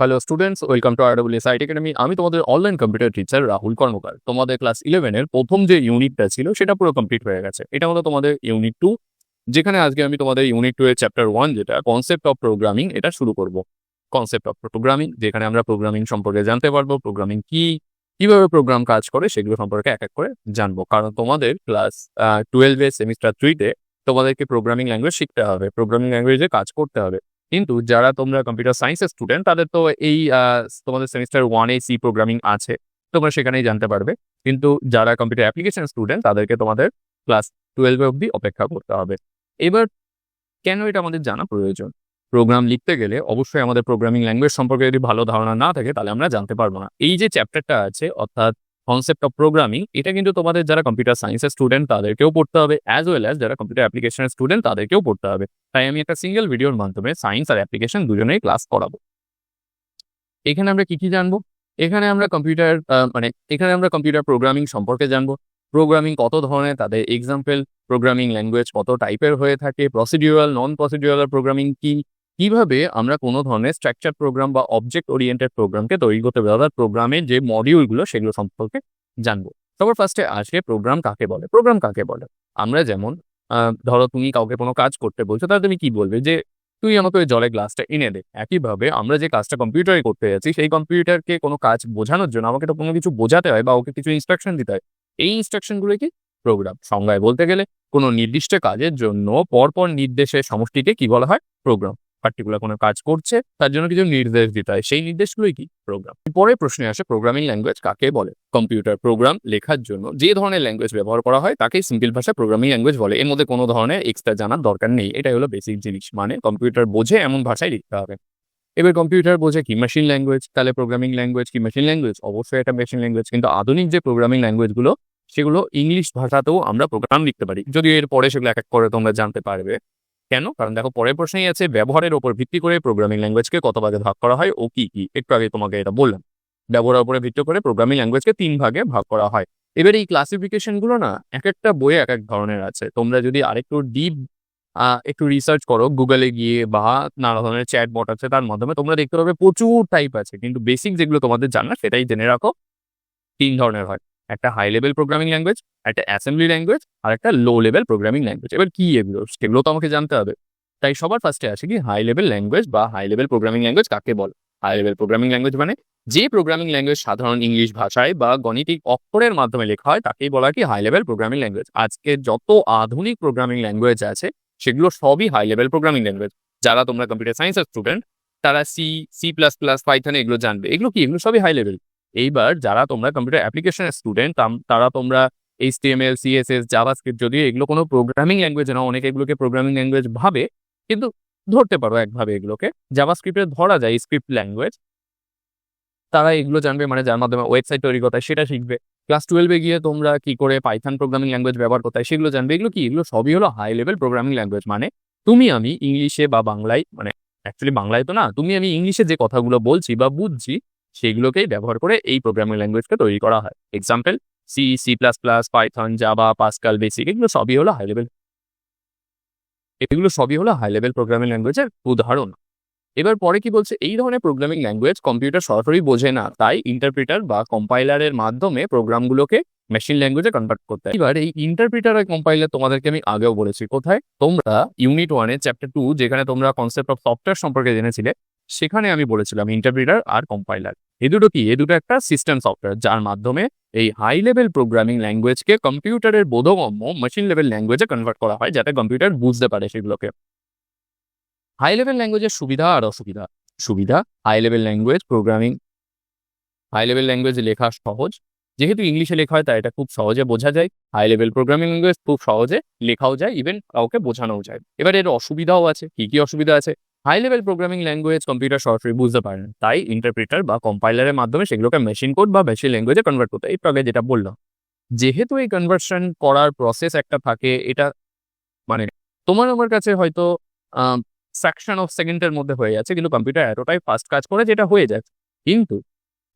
Hello students welcome to RWS IT academy আমি তোমাদের online computer teacher Rahul Karmakar. তোমাদের class ইলেভেনের প্রথম যে ইউনিটটা ছিল, সেটা পুরো কমপ্লিট হয়ে গেছে। এটা হলো তোমাদের ইউনিট টু যেখানে আজকে আমি তোমাদের ইউনিট টু এর চ্যাপ্টার ওয়ান যেটা কনসেপ্ট অফ প্রোগ্রামিং এটা শুরু করব। কনসেপ্ট অফ প্রোগ্রামিং যেখানে আমরা প্রোগ্রামিং সম্পর্কে জানতে পারব প্রোগ্রামিং কি, কীভাবে প্রোগ্রাম কাজ করে, সেগুলো সম্পর্কে এক এক করে জানব। কারণ তোমাদের ক্লাস টুয়েলভে সেমিস্টার থ্রিতে তোমাদেরকে প্রোগ্রামিং ল্যাঙ্গুয়েজ শিখতে হবে। প্রোগ্রামিং ল্যাঙ্গুয়েজে কাজ করতে হবে। কিন্তু যারা তোমরা কম্পিউটার সায়েন্সের স্টুডেন্ট তাদের তো এই তোমাদের সেমিস্টার ওয়ানে সি প্রোগ্রামিং আছে, তোমরা সেখানেই জানতে পারবে। কিন্তু যারা কম্পিউটার অ্যাপ্লিকেশন স্টুডেন্ট তাদেরকে তোমাদের ক্লাস টুয়েলভে অবধি অপেক্ষা করতে হবে। এবার, কেন এটা আমাদের জানা প্রয়োজন? প্রোগ্রাম লিখতে গেলে অবশ্যই আমাদের প্রোগ্রামিং ল্যাঙ্গুয়েজ সম্পর্কে যদি ভালো ধারণা না থাকে, তাহলে আমরা জানতে পারব না। এই যে চ্যাপ্টারটা আছে, অর্থাৎ কনসেপ্ট অফ প্রোগ্রামিং এটা কিন্তু তোমাদের যারা কম্পিউটার সায়েন্সের স্টুডেন্ট তাদেরকেও পড়তে হবে অ্যাজ ওয়েল অ্যাজ যারা কম্পিউটার অ্যাপ্লিকেশনের স্টুডেন্ট তাদেরকেও পড়তে হবে। তাই আমি একটা সিঙ্গেল ভিডিওর মাধ্যমে সায়েন্স আর অ্যাপ্লিকেশন দুজনেই ক্লাস করাবো। এখানে আমরা কি কি জানব? এখানে আমরা কম্পিউটার মানে এখানে আমরা কম্পিউটার প্রোগ্রামিং সম্পর্কে জানব। প্রোগ্রামিং কত ধরনের, তাদের এক্সাম্পল প্রোগ্রামিং ল্যাঙ্গুয়েজ কত টাইপের হয়ে থাকে প্রসিডিউরাল নন প্রসিডিউরাল প্রোগ্রামিং কি? কীভাবে আমরা কোনো ধরনের স্ট্রাকচার প্রোগ্রাম বা অবজেক্ট ওরিয়েন্টেড প্রোগ্রামকে তৈরি করতে পারি, অর্থাৎ প্রোগ্রামের যে মডিউলগুলো সেগুলো সম্পর্কে জানব। সবার ফার্স্টে আসে প্রোগ্রাম কাকে বলে? প্রোগ্রাম কাকে বলে? আমরা যেমন ধরো তুমি কাউকে কোনো কাজ করতে বলছো, তাহলে তুমি কি বলবে? যে তুই আমাকে ওই জলের গ্লাসটা এনে দে। একইভাবে আমরা যে কাজটা কম্পিউটারে করতে যাচ্ছি, সেই কম্পিউটারকে কোনো কাজ বোঝানোর জন্য আমাকে তো কোনো কিছু বোঝাতে হয় বা ওকে কিছু ইনস্ট্রাকশন দিতে হয়। এই ইনস্ট্রাকশনগুলো কি? প্রোগ্রাম সংজ্ঞায় বলতে গেলে কোনো নির্দিষ্ট কাজের জন্য পরপর নির্দেশের সমষ্টিকে কি বলা হয়? প্রোগ্রাম পার্টিকুলার কোনো কাজ করছে, তার জন্য কিছু নির্দেশ দিতে হয়। সেই নির্দেশগুলোই কি? প্রোগ্রাম পরে প্রশ্নে আসে প্রোগ্রামিং ল্যাঙ্গুয়েজ কাকে বলে? কম্পিউটার প্রোগ্রাম লেখার জন্য যে ধরনের ল্যাঙ্গুয়েজ ব্যবহার করা হয়, তাকেই সিম্পল ভাষায় প্রোগ্রামিং ল্যাঙ্গুয়েজ বলে। এর মধ্যে কোনো ধরনের এক্সট্রা জানার দরকার নেই। এটাই হলো বেসিক জিনিস। মানে কম্পিউটার বোঝে এমন ভাষায় লিখতে হবে। এবার কম্পিউটার বোঝে কি? মেশিন ল্যাঙ্গুয়েজ তাহলে প্রোগ্রামিং ল্যাঙ্গুয়েজ কি? মেশিন ল্যাঙ্গুয়েজ অবশ্যই এটা মেশিন ল্যাঙ্গুয়েজ কিন্তু আধুনিক যে প্রোগ্রামিং ল্যাঙ্গুয়েজগুলো সেগুলো ইংলিশ ভাষাতেও আমরা প্রোগ্রাম লিখতে পারি। যদিও এর পরে সেগুলো এক এক করে তোমরা জানতে পারবে। কেন? কারণ দেখো, পরের প্রশ্নেই আছে, ব্যবহারের উপর ভিত্তি করে প্রোগ্রামিং ল্যাঙ্গুয়েজকে কত ভাগে ভাগ করা হয় ও কি কি? একটু আগে তোমাকে এটা বললাম। ব্যবহারের উপরে ভিত্তি করে প্রোগ্রামিং ল্যাঙ্গুয়েজকে তিন ভাগে ভাগ করা হয়। এবার এই ক্লাসিফিকেশনগুলো না, এক একটা বইয়ে এক এক ধরনের আছে। তোমরা যদি আরেকটু ডিপ একটু রিসার্চ করো গুগলে গিয়ে বা নানা ধরনের চ্যাট বট আছে, তার মাধ্যমে তোমরা দেখতে পাবে প্রচুর টাইপ আছে। কিন্তু বেসিক যেগুলো তোমাদের জানা, সেটাই জেনে রাখো। তিন ধরনের হয়। একটা হাই লেভেল প্রোগ্রামিং ল্যাঙ্গুয়েজ একটা অ্যাসেম্বলি ল্যাঙ্গুয়েজ আর একটা লো লেভেল প্রোগ্রামিং ল্যাঙ্গুয়েজ এবার কি এগুলো? সেগুলো তো আমাকে জানতে হবে। তাই সবার ফার্স্টে আসে কি? হাই লেভেল ল্যাঙ্গুয়েজ বা হাই লেভেল প্রোগ্রামিং ল্যাঙ্গুয়েজ কাকে বল? হাই লেভেল প্রোগ্রামিং ল্যাঙ্গুয়েজ মানে যে প্রোগ্রামিং ল্যাঙ্গুয়েজ সাধারণ ইংলিশ ভাষায় বা গণিতিক অক্ষরের মাধ্যমে লেখা হয়, তাকেই বলা কি? হাই লেভেল প্রোগ্রামিং ল্যাঙ্গুয়েজ আজকে যত আধুনিক প্রোগ্রামিং ল্যাঙ্গুয়েজ আছে, সেগুলো সবই হাই লেভেল প্রোগ্রামিং ল্যাঙ্গুয়েজ যারা তোমরা কম্পিউটার সায়েন্সের স্টুডেন্ট তারা C C plus plus Python এগুলো জানবে। এগুলো কি? এগুলো সবই হাই লেভেল এইবার যারা তোমরা কম্পিউটার অ্যাপ্লিকেশনের স্টুডেন্ট তারা তোমরা এইচটিএমএল সিএসএস জাভাস্ক্রিপ্ট যদিও এগুলো কোনো প্রোগ্রামিং ল্যাঙ্গুয়েজ না অনেকে এগুলোকে প্রোগ্রামিং ল্যাঙ্গুয়েজ ভাবে, কিন্তু ধরতে পারো একভাবে এগুলোকে। জাভাস্ক্রিপ্টে ধরা যায় স্ক্রিপ্ট ল্যাঙ্গুয়েজ তারা এগুলো জানবে মানে যার মাধ্যমে ওয়েবসাইট তৈরি করতে সেটা শিখবে। ক্লাস টুয়েলভে গিয়ে তোমরা কি করে পাইথান প্রোগ্রামিং ল্যাঙ্গুয়েজ ব্যবহার করতে হয়, সেগুলো জানবে। এগুলো কি? এগুলো সবই হলো হাই লেভেল প্রোগ্রামিং ল্যাঙ্গুয়েজ মানে তুমি আমি ইংলিশে বা বাংলায় মানে অ্যাকচুয়ালি বাংলায় তো না, তুমি আমি ইংলিশে যে কথাগুলো বলছি বা বুঝছি সেগুলোকেই ব্যবহার করে এই প্রোগ্রামিং ল্যাঙ্গুয়েজকে তৈরি করা হয়। Example C C plus plus Python Java Pascal BASIC এগুলো সবই হলো হাই লেভেল এগুলো সবই হলো হাই লেভেল প্রোগ্রামিং ল্যাঙ্গুয়েজের উদাহরণ। এবার পরে কি বলছে? এই ধরনের প্রোগ্রামিং ল্যাঙ্গুয়েজ কম্পিউটার সরাসরি বোঝে না, তাই ইন্টারপ্রিটার বা কম্পাইলারের মাধ্যমে প্রোগ্রামগুলোকে মেশিন ল্যাঙ্গুয়েজে কনভার্ট করতে হয়। এবার এই ইন্টারপ্রিটার আর কম্পাইলার তোমাদেরকে আমি আগেও বলেছি, কোথায়? তোমরা ইউনিট ওয়ানে চ্যাপ্টার টু যেখানে তোমরা কনসেপ্ট অফ সফটওয়্যার সম্পর্কে জেনেছিলে সেখানে আমি বলেছিলাম ইন্টারপ্রিটার আর কম্পাইলার এ দুটো কি? এ দুটো একটা সিস্টেম সফটওয়্যার যার মাধ্যমে এই হাই লেভেল প্রোগ্রামিং ল্যাঙ্গুয়েজকে কম্পিউটারের বোধগম্য মেশিন লেভেল ল্যাঙ্গুয়েজে কনভার্ট করা হয়, যাতে কম্পিউটার বুঝতে পারে সেগুলোকে। হাই লেভেল ল্যাঙ্গুয়েজের সুবিধা আর অসুবিধা। সুবিধা high level language programming high level language লেখা সহজ। যেহেতু ইংলিশে লেখা হয়, তাই এটা খুব সহজে বোঝা যায়। হাই লেভেল প্রোগ্রামিং ল্যাঙ্গুয়েজ খুব সহজে লেখাও যায় ইভেন কাউকে বোঝানোও যায়। এবার এর অসুবিধাও আছে। কি কি অসুবিধা আছে? High level programming language computer সরাসরি বুঝতে পারে না তাই ইন্টারপ্রিটার বা কম্পাইলারের মাধ্যমে সেগুলোকে মেশিন কোড বা মেশিন ল্যাঙ্গুয়েজে কনভার্ট করতে একটু আগে যেটা বললাম। যেহেতু এই কনভার্সন করার প্রসেস একটা থাকে, এটা মানে তোমার আমার কাছে হয়তো ফ্র্যাকশন অফ সেকেন্ডের মধ্যে হয়ে যাচ্ছে, কিন্তু কম্পিউটার এতটাই ফাস্ট কাজ করে যেটা হয়ে যাচ্ছে কিন্তু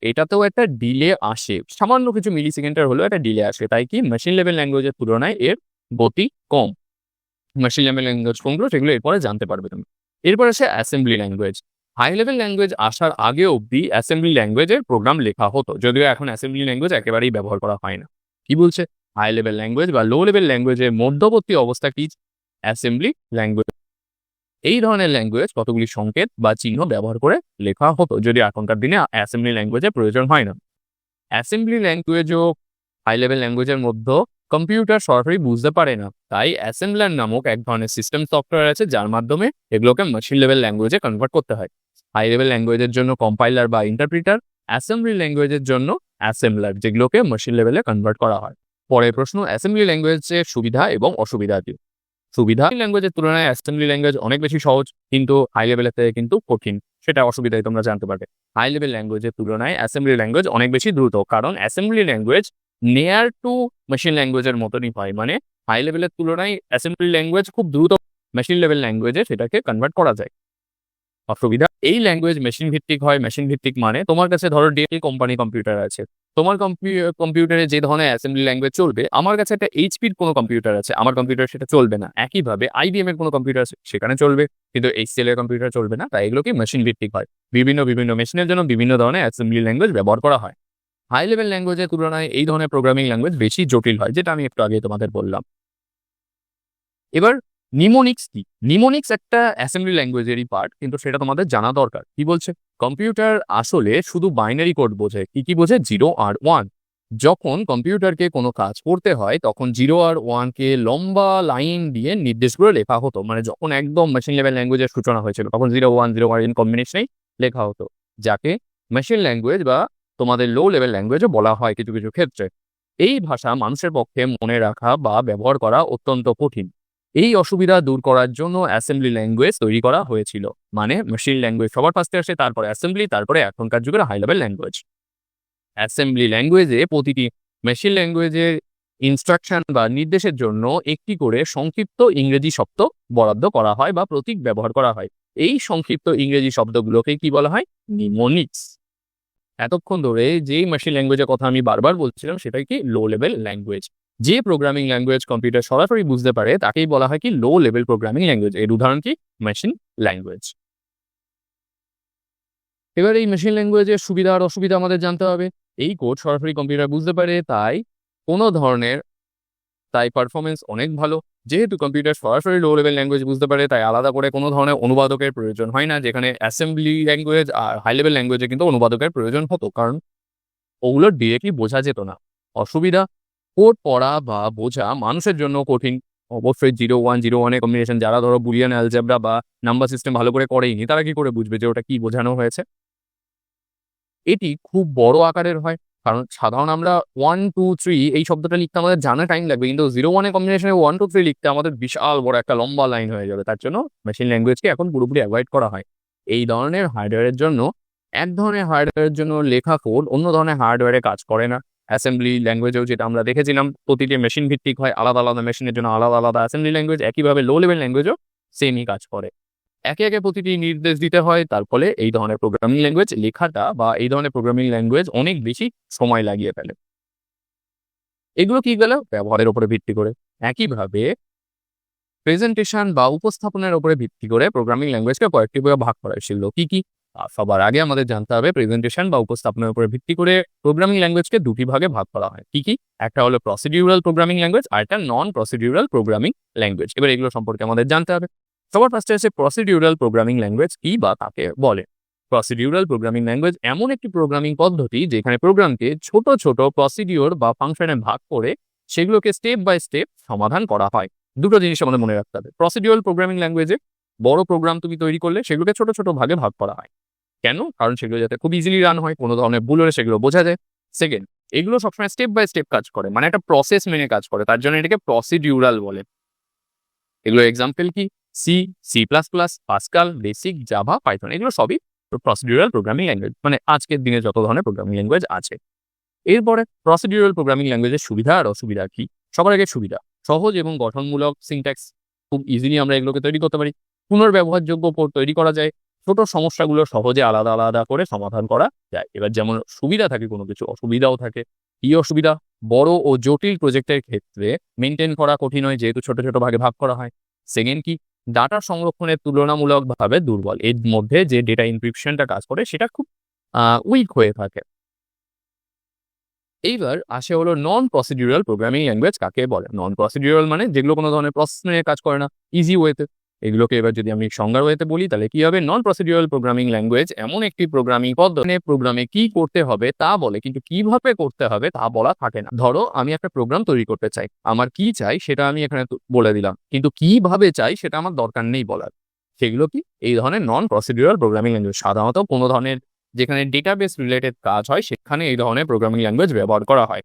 এটাতেও একটা ডিলে আসে। সামান্য কিছু মিলি সেকেন্ডের হলেও একটা ডিলে আসে। তাই কি? মেশিন লেভেল ল্যাঙ্গুয়েজের তুলনায় এর গতি কম। মেশিন লেভেল ল্যাঙ্গুয়েজ কোনগুলো সেগুলো এরপরে জানতে পারবে তুমি। এরপর আসে assembly language high level language আসার আগে অবধি অ্যাসেম্বলি ল্যাঙ্গুয়েজের প্রোগ্রাম লেখা হতো, যদিও এখন অ্যাসেম্বলি ল্যাঙ্গুয়েজ একেবারেই ব্যবহার করা হয় না। কি বলছে? হাই লেভেল ল্যাঙ্গুয়েজ বা লো লেভেল ল্যাঙ্গুয়েজের মধ্যবর্তী অবস্থা কি? অ্যাসেম্বলি ল্যাঙ্গুয়েজ এই ধরনের ল্যাঙ্গুয়েজ কতগুলি সংকেত বা চিহ্ন ব্যবহার করে লেখা হতো, যদি এখনকার দিনে অ্যাসেম্বলি ল্যাঙ্গুয়েজের প্রয়োজন হয় না। অ্যাসেম্বলি ল্যাঙ্গুয়েজও হাই লেভেল ল্যাঙ্গুয়েজের মধ্যে কম্পিউটার সরাসরি বুঝতে পারে না। তাই অ্যাসেম্বলার নামক এক ধরনের সিস্টেম সফটওয়্যার আছে, যার মাধ্যমে এগুলোকে মেশিন লেভেল ল্যাঙ্গুয়েজে কনভার্ট করতে হয়। হাই লেভেল ল্যাঙ্গুয়েজের জন্য কম্পাইলার বা ইন্টারপ্রিটার অ্যাসেম্বলি ল্যাঙ্গুয়েজের জন্য অ্যাসেম্বলার যেগুলোকে মেশিন লেভেলে কনভার্ট করা হয়। পরের প্রশ্ন অ্যাসেম্বলি ল্যাঙ্গুয়েজের সুবিধা এবং অসুবিধা কি? সুবিধা ল্যাঙ্গুয়েজের তুলনায় অ্যাসেম্বলি ল্যাঙ্গুয়েজ অনেক বেশি সহজ, কিন্তু হাই লেভেলের থেকে কিন্তু কঠিন। সেটা অসুবিধায় তোমরা জানতে পারবে। হাই লেভেল ল্যাঙ্গুয়েজের তুলনায় অ্যাসেম্বলি ল্যাঙ্গুয়েজ অনেক বেশি দ্রুত, কারণ assembly language near to machine ল্যাঙ্গুয়েজের মতনই হয়। মানে হাই লেভেলের তুলনায় অ্যাসেম্বলি ল্যাঙ্গুয়েজ খুব দ্রুত মেশিন লেভেল ল্যাঙ্গুয়েজে সেটাকে কনভার্ট করা যায়। অসুবিধা? এই ল্যাঙ্গুয়েজ মেশিন ভিত্তিক হয় মেশিন ভিত্তিক মানে তোমার কাছে ধরো ডেল কোম্পানি কম্পিউটার আছে। তোমার কম্পিউটারে যে ধরনের অ্যাসেম্বলি ল্যাঙ্গুয়েজ চলবে, আমার কাছে একটা এইচপির কোনো কম্পিউটার আছে, আমার কম্পিউটার সেটা চলবে না। একইভাবে আইবিএম এর কোনো কম্পিউটার সেখানে চলবে, কিন্তু এইচসিএল এর কম্পিউটার চলবে না, তাই এগুলোকে মেশিন ভিত্তিক হয়। বিভিন্ন বিভিন্ন মেশিনের জন্য বিভিন্ন ধরনের অ্যাসেম্বলি ল্যাঙ্গুয়েজ ব্যবহার করা হয়। হাই লেভেল ল্যাঙ্গুয়েজের তুলনায় এই ধরনের প্রোগ্রামিং ল্যাঙ্গুয়েজ বেশি জটিল হয়, যেটা আমি একটু আগে তোমাদের বললাম। এবার নিমোনিক্স কি? নিমোনিক্স একটা অ্যাসেম্বলি ল্যাঙ্গুয়েজেরই পার্ট কিন্তু সেটা তোমাদের জানা দরকার। কি বলছে? কম্পিউটার আসলে শুধু বাইনারি কোড বোঝে, কি কি বোঝে? জিরো আর ওয়ান যখন কম্পিউটারকে কোনো কাজ করতে হয়, তখন জিরো আর ওয়ানকে লম্বা লাইন দিয়ে নির্দেশ করে লেখা হতো। মানে যখন একদম মেশিন লেভেল ল্যাঙ্গুয়েজের সূচনা হয়েছিল, তখন জিরো ওয়ান জিরো ওয়ান কম্বিনেশনেই লেখা হতো। যাকে মেশিন ল্যাঙ্গুয়েজ বা তোমাদের লো লেভেল ল্যাঙ্গুয়েজও বলা হয় কিছু কিছু ক্ষেত্রে। এই ভাষা মানুষের পক্ষে মনে রাখা বা ব্যবহার করা অত্যন্ত কঠিন। এই অসুবিধা দূর করার জন্য অ্যাসেম্বলি ল্যাঙ্গুয়েজ তৈরি করা হয়েছিল। মানে মেশিন ল্যাঙ্গুয়েজ সবার ফার্স্টে আসে, তারপরে অ্যাসেম্বলি তারপরে এখনকার যুগের হাই লেভেল ল্যাঙ্গুয়েজ অ্যাসেম্বলি ল্যাঙ্গুয়েজে প্রতিটি মেশিন ল্যাঙ্গুয়েজের ইনস্ট্রাকশন বা নির্দেশের জন্য একটি করে সংক্ষিপ্ত ইংরেজি শব্দ বরাদ্দ করা হয় বা প্রতীক ব্যবহার করা হয়। এই সংক্ষিপ্ত ইংরেজি শব্দগুলোকে কি বলা হয়? নিমোনিক্স এতক্ষণ ধরে যেই মেশিন ল্যাঙ্গুয়েজের কথা আমি বারবার বলছিলাম, সেটাই কি লো লেভেল ল্যাঙ্গুয়েজ যে প্রোগ্রামিং ল্যাঙ্গুয়েজ কম্পিউটার সরাসরি বুঝতে পারে, তাকেই বলা হয় কি লো লেভেল প্রোগ্রামিং ল্যাঙ্গুয়েজ এর উদাহরণ কি? মেশিন ল্যাঙ্গুয়েজ এবার এই মেশিন ল্যাঙ্গুয়েজের সুবিধা আর অসুবিধা আমাদের জানতে হবে। এই কোড সরাসরি কম্পিউটার বুঝতে পারে, তাই কোনো ধরনের, তাই পারফরমেন্স অনেক ভালো। যেহেতু কম্পিউটার সরাসরি লো লেভেল ল্যাঙ্গুয়েজ বুঝতে পারে, তাই আলাদা করে কোনো ধরনের অনুবাদকের প্রয়োজন হয় না, যেখানে অ্যাসেম্বলি ল্যাঙ্গুয়েজ আর হাই লেভেল ল্যাঙ্গুয়েজে কিন্তু অনুবাদকের প্রয়োজন হতো। কারণ ওগুলো ডিরেক্টলি বোঝা যেত না। অসুবিধা কোড পড়া বা বোঝা মানুষের জন্য কঠিন। অবশ্যই জিরো ওয়ান জিরো ওয়ানের কম্বিনেশন যারা ধরো বুলিয়ান অ্যালজেব্রা বা নাম্বার সিস্টেম ভালো করে করেইনি, তারা কি করে বুঝবে যে ওটা কি বোঝানো হয়েছে? এটি খুব বড় আকারের হয়। কারণ সাধারণ আমরা ওয়ান টু থ্রি এই শব্দটা লিখতে আমাদের জানা টাইম লাগবে, কিন্তু জিরো ওয়ানের কম্বিনেশনে ওয়ান টু থ্রি লিখতে আমাদের বিশাল বড় একটা লম্বা লাইন হয়ে যাবে। তার জন্য মেশিন ল্যাঙ্গুয়েজকে এখন পুরোপুরি অ্যাভয়েড করা হয়। এই ধরনের হার্ডওয়্যারের জন্য, এক ধরনের হার্ডওয়্যারের জন্য লেখা কোড অন্য ধরনের হার্ডওয়্যারে কাজ করে না। অ্যাসেম্বলি ল্যাঙ্গুয়েজেও যেটা আমরা দেখেছিলাম, প্রতিটি মেশিন ভিত্তিক হয়, আলাদা আলাদা মেশিনের জন্য আলাদা আলাদা। অ্যাসেম্বলি ল্যাঙ্গুয়েজ একইভাবে লো লেভেল ল্যাঙ্গুয়েজও সেমই কাজ করে। একে একে প্রতিটি নির্দেশ দিতে হয়, তার ফলে এই ধরনের প্রোগ্রামিং ল্যাঙ্গুয়েজ লেখাটা বা এই ধরনের প্রোগ্রামিং ল্যাঙ্গুয়েজ অনেক বেশি সময় লাগিয়ে ফেলে। এগুলো কি গেল? ব্যবহারের উপরে ভিত্তি করে। একইভাবে প্রেজেন্টেশন বা উপস্থাপনের উপরে ভিত্তি করে প্রোগ্রামিং ল্যাঙ্গুয়েজকে কয়েকটি ভাগে ভাগ করা সেগুলো কি কি? সবার আগে আমাদের জানতে হবে প্রেজেন্টেশন বা উপস্থাপনের উপরে ভিত্তি করে প্রোগ্রামিং ল্যাঙ্গুয়েজকে দুটি ভাগে ভাগ করা হয়। কি কি? একটা হলো প্রসিডিউরাল প্রোগ্রামিং ল্যাঙ্গুয়েজ আর একটা নন প্রসিডিউরাল প্রোগ্রামিং ল্যাঙ্গুয়েজ এবার এগুলো সম্পর্কে আমাদের জানতে হবে। সবার ফার্স্টে আছে প্রসিডিউরাল প্রোগ্রামিং ল্যাঙ্গুয়েজ কি বা কাকে বলে। প্রসিডিউরাল প্রোগ্রামিং ল্যাঙ্গুয়েজ এমন একটি প্রোগ্রামিং পদ্ধতি যেখানে প্রোগ্রামকে ছোট ছোট প্রসিডিউর বা ফাংশনে ভাগ করে সেগুলোকে স্টেপ বাই স্টেপ সমাধান করা হয়। দুটো জিনিস আমাদের মনে রাখতে হবে। প্রসিডিউরাল প্রোগ্রামিং ল্যাঙ্গুয়েজে বড় প্রোগ্রাম তুমি তৈরি করলে সেগুলোকে ছোট ছোট ভাগে ভাগ করা হয়। কেন? কারণ সেগুলো যাতে খুব ইজিলি রান হয়, কোনো ধরনের ভুল হলে সেগুলো বোঝা যায়। সেকেন্ড এগুলো সবসময় স্টেপ বাই স্টেপ কাজ করে মানে একটা প্রসেস মেনে কাজ করে, তার জন্য এটাকে প্রসিডিউরাল বলে। এগুলো এক্সাম্পল কি? C C plus plus Pascal BASIC Java Python এগুলো সবই প্রসিডিউরাল প্রোগ্রামিং ল্যাঙ্গুয়েজ মানে আজকের দিনে যত ধরনের প্রোগ্রামিং ল্যাঙ্গুয়েজ আছে। এরপরে প্রসিডিউরাল প্রোগ্রামিং ল্যাঙ্গুয়েজের সুবিধা আর অসুবিধা কি? সবার আগে সুবিধা, সহজ এবং গঠনমূলক সিনট্যাক্স খুব ইজিলি আমরা এগুলোকে তৈরি করতে পারি। পুনর্ব্যবহারযোগ্য তৈরি করা যায়, ছোট সমস্যাগুলো সহজে আলাদা আলাদা করে সমাধান করা যায়। এবার যেমন সুবিধা থাকে, কোনো কিছু অসুবিধাও থাকে। কি অসুবিধা? বড় ও জটিল প্রজেক্টের ক্ষেত্রে মেনটেন করা কঠিন হয়, যেহেতু ছোট ছোট ভাগে ভাগ করা হয়। সেকেন্ড কি? ডাটা সংরক্ষণের তুলনামূলকভাবে দুর্বল। এর মধ্যে যে ডেটা ইনক্রিপশনটা কাজ করে, সেটা খুব উইক হয়ে থাকে। এইবার আসে হলো নন প্রসিডিউরাল প্রোগ্রামিং ল্যাঙ্গুয়েজ কাকে বলে? নন প্রসিডিউরাল মানে যেগুলো কোনো ধরনের প্রসেস নিয়ে কাজ করে না ইজি ওয়েতে এগুলোকে এবার যদি আমি সংজ্ঞার ওয়েতে বলি, তাহলে কি হবে? নন প্রসিডিউরাল প্রোগ্রামিং ল্যাঙ্গুয়েজ এমন একটি প্রোগ্রামিং পদ্ধতি প্রোগ্রামে কি করতে হবে, তা বলে। কিন্তু কীভাবে করতে হবে, তা বলা থাকে না। ধরো, আমি একটা প্রোগ্রাম তৈরি করতে চাই। আমার কি চাই, সেটা আমি এখানে বলে দিলাম। কিন্তু কীভাবে চাই, সেটা আমার দরকার নেই বলার। সেগুলো কি? এই ধরনের নন প্রসিডিউরাল প্রোগ্রামিং ল্যাঙ্গুয়েজ সাধারণত কোনো ধরনের যেখানে ডেটাবেস রিলেটেড কাজ হয়, সেখানে এই ধরনের প্রোগ্রামিং ল্যাঙ্গুয়েজ ব্যবহার করা হয়।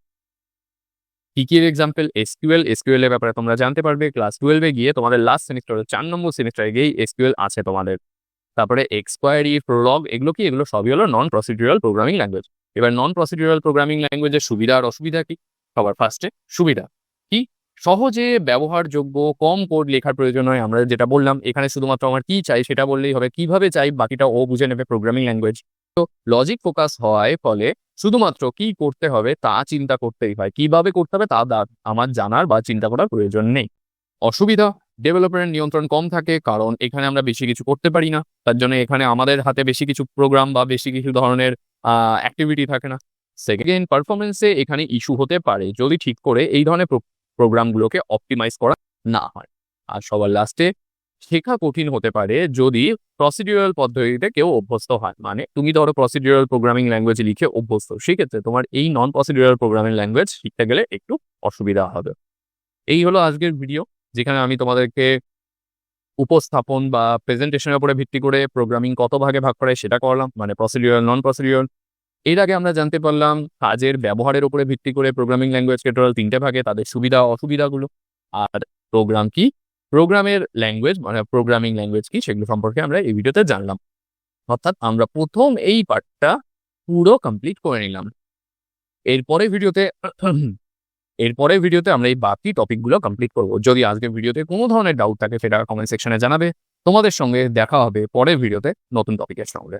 কি কি এক্সাম্পল এসকিউএল এসকিউএল এর ব্যাপারে তোমরা জানতে পারবে। ক্লাস টুয়েলভে গিয়ে তোমাদের লাস্ট সেমিস্টারে চার নম্বর সেমিস্টারে গিয়েই এসকিউএল আছে তোমাদের। তারপরে এক্সপায়ারি প্রলগ এগুলো কি? এগুলো সবই হলো নন প্রসিডিউরাল প্রোগ্রামিং ল্যাঙ্গুয়েজ এবার নন প্রসিডিউরাল প্রোগ্রামিং ল্যাঙ্গুয়েজের সুবিধা আর অসুবিধা কি? সবার ফার্স্টে সুবিধা। কি? সহজে ব্যবহারযোগ্য, কম কোড লেখার প্রয়োজন হয়। আমরা যেটা বললাম, এখানে শুধুমাত্র আমার কি চাই সেটা বললেই হবে। কীভাবে চাই? বাকিটা ও বুঝে নেবে প্রোগ্রামিং ল্যাঙ্গুয়েজ লজিক ফোকাস হওয়ায় ফলে শুধুমাত্র কি করতে হবে তা চিন্তা করতেই হয়। কীভাবে করতে হবে তা আমার জানার বা চিন্তা করার প্রয়োজন নেই। অসুবিধা ডেভেলপারের নিয়ন্ত্রণ কম থাকে কারণ এখানে আমরা বেশি কিছু করতে পারি না। তার জন্য এখানে আমাদের হাতে বেশি কিছু প্রোগ্রাম বা বেশি কিছু ধরনের অ্যাক্টিভিটি থাকে না। সেকেন্ড পারফরমেন্সে এখানে ইস্যু হতে পারে যদি ঠিক করে এই ধরনের প্রোগ্রামগুলোকে অপটিমাইজ করা না হয়। আর সবার লাস্টে শেখা কঠিন হতে পারে যদি প্রসিডিউরাল পদ্ধতিতে কেউ অভ্যস্ত হয়। মানে তুমি ধরো প্রসিডিউরাল প্রোগ্রামিং ল্যাঙ্গুয়েজ লিখে অভ্যস্ত, সেক্ষেত্রে তোমার এই নন প্রসিডিউরাল প্রোগ্রামিং ল্যাঙ্গুয়েজ শিখতে গেলে একটু অসুবিধা হবে। এই হলো আজকের ভিডিও যেখানে আমি তোমাদেরকে উপস্থাপন বা প্রেজেন্টেশনের উপরে ভিত্তি করে প্রোগ্রামিং কত ভাগে ভাগ করে সেটা করলাম মানে প্রসিডিউরাল নন প্রসিডিউরাল এর আগে আমরা জানতে পারলাম কাজের ব্যবহারের উপরে ভিত্তি করে প্রোগ্রামিং ল্যাঙ্গুয়েজকে টোটাল তিনটে ভাগে, তাদের সুবিধা, অসুবিধাগুলো, আর প্রোগ্রাম কি প্রোগ্রামের ল্যাঙ্গুয়েজ মানে প্রোগ্রামিং ল্যাঙ্গুয়েজ কি, সেগুলো সম্পর্কে আমরা এই ভিডিওতে জানলাম। অর্থাৎ আমরা প্রথম এই পার্টটা পুরো কমপ্লিট করে নিলাম। এরপরে ভিডিওতে এরপরে ভিডিওতে আমরা এই বাকি টপিকগুলো কমপ্লিট করব। যদি আজকের ভিডিওতে কোনো ধরনের ডাউট থাকে, সেটা কমেন্ট সেকশনে জানাবে। তোমাদের সঙ্গে দেখা হবে পরের ভিডিওতে নতুন টপিকের সঙ্গে।